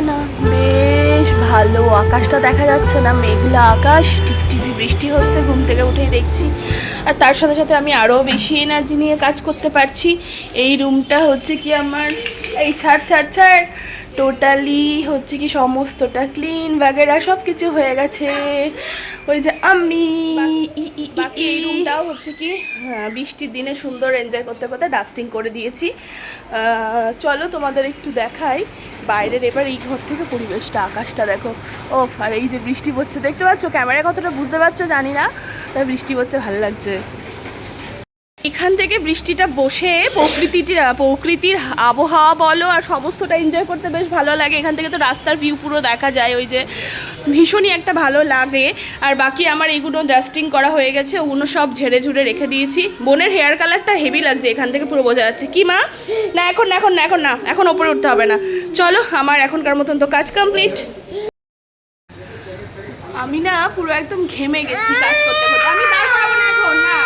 না। বেশ ভালো। আকাশটা দেখা যাচ্ছে না। মেঘলা আকাশ। টিপটিপি বৃষ্টি হচ্ছে। ঘুম থেকে উঠেই দেখছি। আর তার সাথে সাথে আমি আরও বেশি এনার্জি নিয়ে কাজ করতে পারছি। এই রুমটা হচ্ছে কি আমার এই ছাড় ছাড় ছাড়। টোটালি হচ্ছে কি সমস্তটা ক্লিন বাগেরা সব কিছু হয়ে গেছে। ওই যে আমি বাকি এই রুমটাও হচ্ছে কি হ্যাঁ, বৃষ্টির দিনে সুন্দর এনজয় করতে করতে ডাস্টিং করে দিয়েছি। চলো তোমাদের একটু দেখাই। বাইরের এবার এই ঘর থেকে পরিবেশটা আকাশটা দেখো। ও আর এই যে বৃষ্টি পড়ছে দেখতে পাচ্ছ? ক্যামেরায় কতটা বুঝতে পারছ জানি না তবে বৃষ্টি পড়ছে ভালো লাগছে। এখান থেকে বৃষ্টিটা বসে প্রকৃতির প্রকৃতির আবহাওয়া বলো আর সমস্তটা এনজয় করতে বেশ ভালো লাগে। এখান থেকে তো রাস্তার ভিউ পুরো দেখা যায়, ওই যে ভীষণই একটা ভালো লাগে। আর বাকি আমার এইগুলো ডাস্টিং করা হয়ে গেছে, ওগুলো সব ঝেড়ে ঝুড়ে রেখে দিয়েছি। বোনের হেয়ার কালারটা হেভি লাগছে, এখান থেকে পুরো বোঝা যাচ্ছে। কি মা? না, এখন না এখন না এখন না, এখন ওপরে উঠতে হবে না। চলো, আমার এখনকার মতন তো কাজ কমপ্লিট আমি না পুরো একদম ঘেমে গেছি কাজ করতে করতে আমি দাঁড় করাবো না এখন না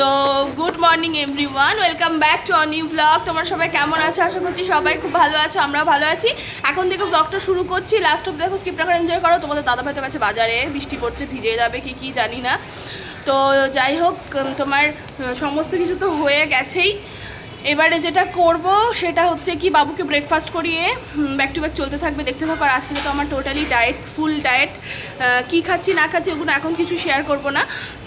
তো good morning everyone welcome back to new blog তোমার সবাই কেমন আছো? আশা করছি সবাই খুব ভালো আছো আমরা ভালো আছি। এখন থেকে ব্লগটা শুরু করছি। লাস্ট অফ দেখো স্কিপ করে এনজয় করো। তোমাদের দাদা ভাই তো কাছে বাজারে বৃষ্টি পড়ছে, ভিজে যাবে কি কি জানি না। তো যাই হোক তোমার সমস্ত কিছু তো হয়ে গেছেই। এবারে যেটা করব, সেটা হচ্ছে কি বাবুকে ব্রেকফাস্ট করিয়ে ব্যাক টু ব্যাক চলতে থাকবে, দেখতে থাকো। আর আজ থেকে তো আমার টোটালি ডায়েট ফুল ডায়েট কি খাচ্ছি, না খাচ্ছি, ওগুলো এখন কিছু শেয়ার করব না।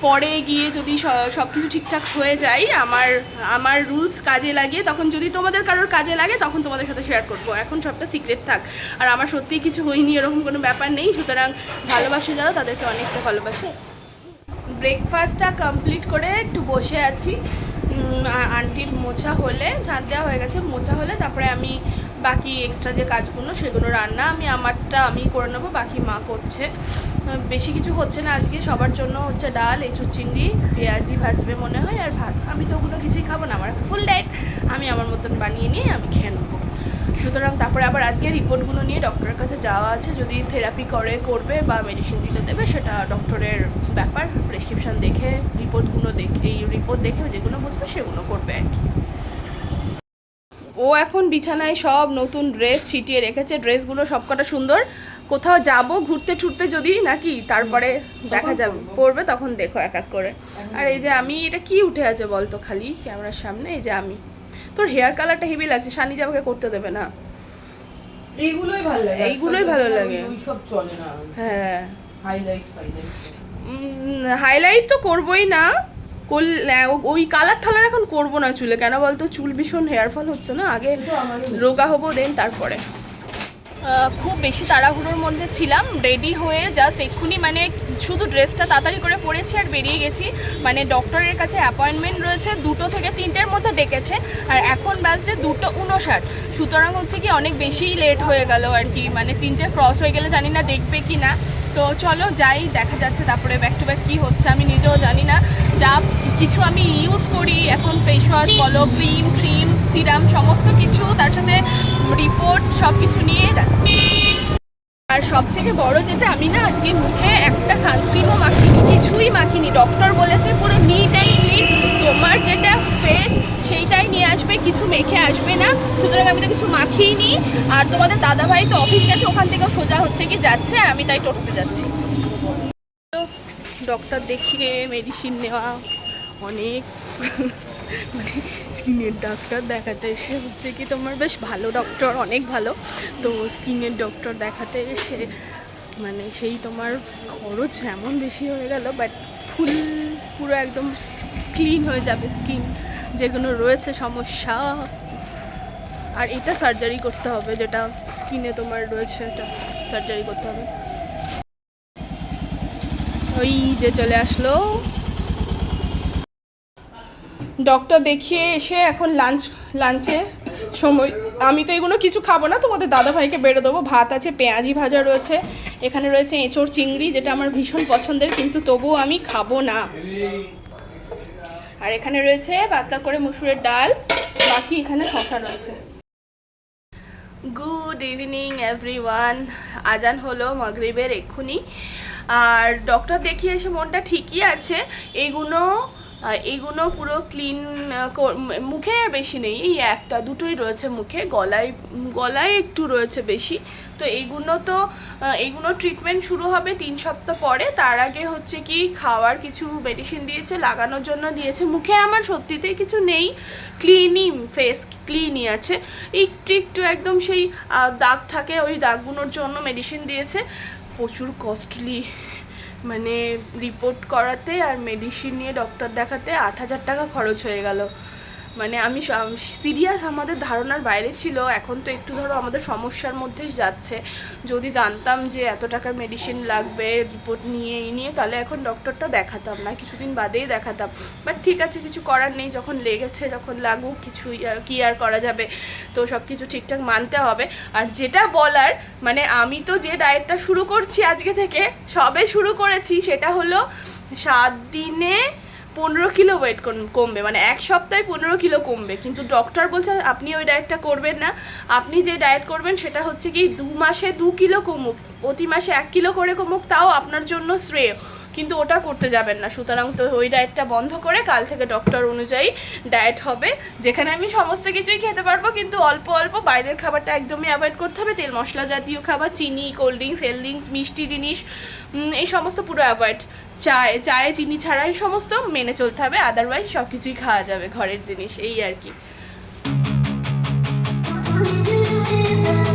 পরে গিয়ে যদি সব কিছু ঠিকঠাক হয়ে যায়, আমার আমার রুলস কাজে লাগে তখন যদি তোমাদের কারোর কাজে লাগে, তখন তোমাদের সাথে শেয়ার করব। এখন সবটা সিক্রেট থাক। আর আমার সত্যিই কিছু হয়নি, এরকম কোনো ব্যাপার নেই। সুতরাং ভালোবাসে যারা, তাদেরকে অনেকটা ভালোবাসে। ব্রেকফাস্টটা কমপ্লিট করে একটু বসে আছি। আন্টির মোছা হলে, ঝাঁট দেওয়া হয়ে গেছে, মোছা হলে তারপরে আমি বাকি এক্সট্রা যে কাজগুলো, সেগুলো রান্না, আমি আমারটা আমি করে নেব, বাকি মা করছে। বেশি কিছু হচ্ছে না আজকে, সবার জন্য হচ্ছে ডাল, এঁচুর চিংড়ি, পেঁয়াজি ভাজবে মনে হয়, আর ভাত। আমি তো ওগুলো কিছুই খাব না, আমার ফুল ডায়েট আমি আমার মতন বানিয়ে নিয়ে আমি খেয়ে নেব। সুতরাং তারপরে আবার আজকে রিপোর্টগুলো নিয়ে ডক্টরের কাছে যাওয়া আছে। যদি থেরাপি করে করবে বা মেডিসিন দিলে দেবে সেটা ডক্টরের ব্যাপার। প্রেসক্রিপশন দেখে রিপোর্টগুলো দেখে এই রিপোর্ট দেখে যেগুলো বুঝবে সেগুলো করবে আর কি। ও এখন বিছানায় সব নতুন ড্রেস ছিটিয়ে রেখেছে। ড্রেসগুলো সবকটা সুন্দর। কোথাও যাব ঘুরতে ঠুরতে যদি নাকি তারপরে দেখা যাবে পড়বে তখন দেখো এক এক করে। আর এই যে আমি এটা কি উঠে আছে বলতো খালি ক্যামেরার সামনে? এই যে আমি। তোর হেয়ার কালারটা হেভি লাগছে সানি যাবাকে করতে দেবে না। এইগুলোই ভালো লাগে এইগুলোই ভালো লাগে। সব চলে না। হ্যাঁ। হাইলাইট হাইলাইট তো করবোই না। করলে ওই কালার ঠালার এখন করব না চুলে। কেন বলতো? চুল ভীষণ হেয়ার ফল হচ্ছে না? আগে রোগা হব দেন তারপরে। খুব বেশি তাড়াহুড়োর মধ্যে ছিলাম। রেডি হয়ে জাস্ট এক্ষুনি মানে শুধু ড্রেসটা তাড়াতাড়ি করে পরেছি আর বেরিয়ে গেছি। মানে ডক্টরের কাছে অ্যাপয়েন্টমেন্ট রয়েছে দুটো থেকে তিনটের মধ্যে ডেকেছে। আর এখন বাজছে দুটো উনষাট সুতরাং হচ্ছে কি অনেক বেশি লেট হয়ে গেল আর কি। মানে তিনটে ক্রস হয়ে গেলে জানি না দেখবে কি না। তো চলো যাই, দেখা যাচ্ছে তারপরে ব্যাক টু ব্যাক কী হচ্ছে আমি নিজেও জানি না। যা কিছু আমি ইউজ করি, এখন ফেস ওয়াশ বলো ক্রিম ট্রিম সিরাম সমস্ত কিছু তার সাথে রিপোর্ট সব কিছু নিয়ে যাচ্ছি। আর সব থেকে বড় যেটা, আমি না আজকে মুখে একটা সানস্ক্রিনও মাখিনি, কিছুই মাখিনি। ডক্টর বলেছে পুরো নিট অ্যান্ড ক্লিন তোমার যেটা ফেস সেইটাই নিয়ে আসবে, কিছু মেখে আসবে না। সুতরাং আমি তো কিছু মাখিয়ে নি আর তোমাদের দাদাভাই তো অফিস গেছে, ওখান থেকেও সোজা হচ্ছে কি যাচ্ছে আমি তাই টোটোতে যাচ্ছি। ডক্টর দেখিয়ে মেডিসিন নেওয়া, অনেক। মানে স্কিনের ডাক্তার দেখাতে এসে হচ্ছে কি তোমার বেশ ভালো ডক্টর অনেক ভালো। তো স্কিনের ডক্টর দেখাতে এসে মানে সেই তোমার খরচ এমন বেশি হয়ে গেল বাট ফুল পুরো একদম ক্লিন হয়ে যাবে স্কিন যেগুলো রয়েছে সমস্যা। আর এটা সার্জারি করতে হবে, যেটা স্কিনে তোমার রয়েছে, এটা সার্জারি করতে হবে। ওই যে চলে আসলো। ডক্টর দেখিয়ে এসে এখন লাঞ্চ লাঞ্চে সময়, আমি তো এগুলো কিছু খাব না, তোমাদের দাদা ভাইকে বেড়ে দেবো। ভাত আছে, পেঁয়াজি ভাজা রয়েছে, এখানে রয়েছে এঁচোড় চিংড়ি, যেটা আমার ভীষণ পছন্দের, কিন্তু তবুও আমি খাব না। আর এখানে রয়েছে পাতলা করে মুসুরের ডাল, বাকি এখানে শশা রয়েছে। গুড ইভিনিং এভরিওয়ান আজান হলো মাগরিবের এক্ষুনি। আর ডক্টর দেখিয়ে এসে মনটা ঠিকই আছে। এগুলো এগুলো পুরো ক্লিন মুখে বেশি নেই, এই একটা দুটোই রয়েছে মুখে, গলায় গলায় একটু রয়েছে বেশি। তো এইগুলো তো এইগুলো ট্রিটমেন্ট শুরু হবে তিন সপ্তাহ পরে, তার আগে হচ্ছে কি খাওয়ার কিছু মেডিসিন দিয়েছে, লাগানোর জন্য দিয়েছে মুখে আমার সত্যিতেই কিছু নেই। ক্লিনই ফেস ক্লিনই আছে। একটু একটু একদম সেই দাগ থাকে, ওই দাগগুলোর জন্য মেডিসিন দিয়েছে। প্রচুর কস্টলি মানে রিপোর্ট করাতে আর মেডিসিন নিয়ে ডক্টর দেখাতে আট হাজার টাকা খরচ হয়ে গেল। মানে আমি সিরিয়াস আমাদের ধারণার বাইরে ছিল, এখন তো একটু ধরো আমাদের সমস্যার মধ্যেই যাচ্ছে। যদি জানতাম যে এত টাকার মেডিসিন লাগবে রিপোর্ট নিয়ে, এই নিয়ে, তাহলে এখন ডক্টরটা দেখাতাম না, কিছুদিন বাদেই দেখাতাম। বাট ঠিক আছে, কিছু করার নেই, যখন লেগেছে, যখন লাগুক, কিছু কি আর করা যাবে। তো সব কিছু ঠিকঠাক মানতে হবে। আর যেটা বলার মানে আমি তো যে ডায়েটটা শুরু করছি আজকে থেকে, সবে শুরু করেছি, সেটা হলো সাত দিনে পনেরো কিলো ওয়েট কমবে মানে এক সপ্তাহে পনেরো কিলো কমবে। কিন্তু ডক্টর বলছে, আপনি ওই ডায়েটটা করবেন না। আপনি যে ডায়েট করবেন, সেটা হচ্ছে কি, দু মাসে দু কিলো কমুক, প্রতি মাসে এক কিলো করে কমুক, তাও আপনার জন্য শ্রেয়। কিন্তু ওটা করতে যাবেন না। সুতরাং তো ওই ডায়েটটা বন্ধ করে কাল থেকে ডক্টর অনুযায়ী ডায়েট হবে, যেখানে আমি সমস্ত কিছুই খেতে পারব, কিন্তু অল্প অল্প বাইরের খাবারটা একদমই অ্যাভয়েড করতে হবে। তেল মশলা জাতীয় খাবার, চিনি কোল্ড ড্রিঙ্কস হেলথ ড্রিঙ্কস মিষ্টি জিনিস এই সমস্ত পুরো অ্যাভয়েড চায়, চায়ে, চিনি ছাড়া এই সমস্ত মেনে চলতে হবে আদারওয়াইজ সব কিছুই খাওয়া যাবে ঘরের জিনিস, এই আর কি।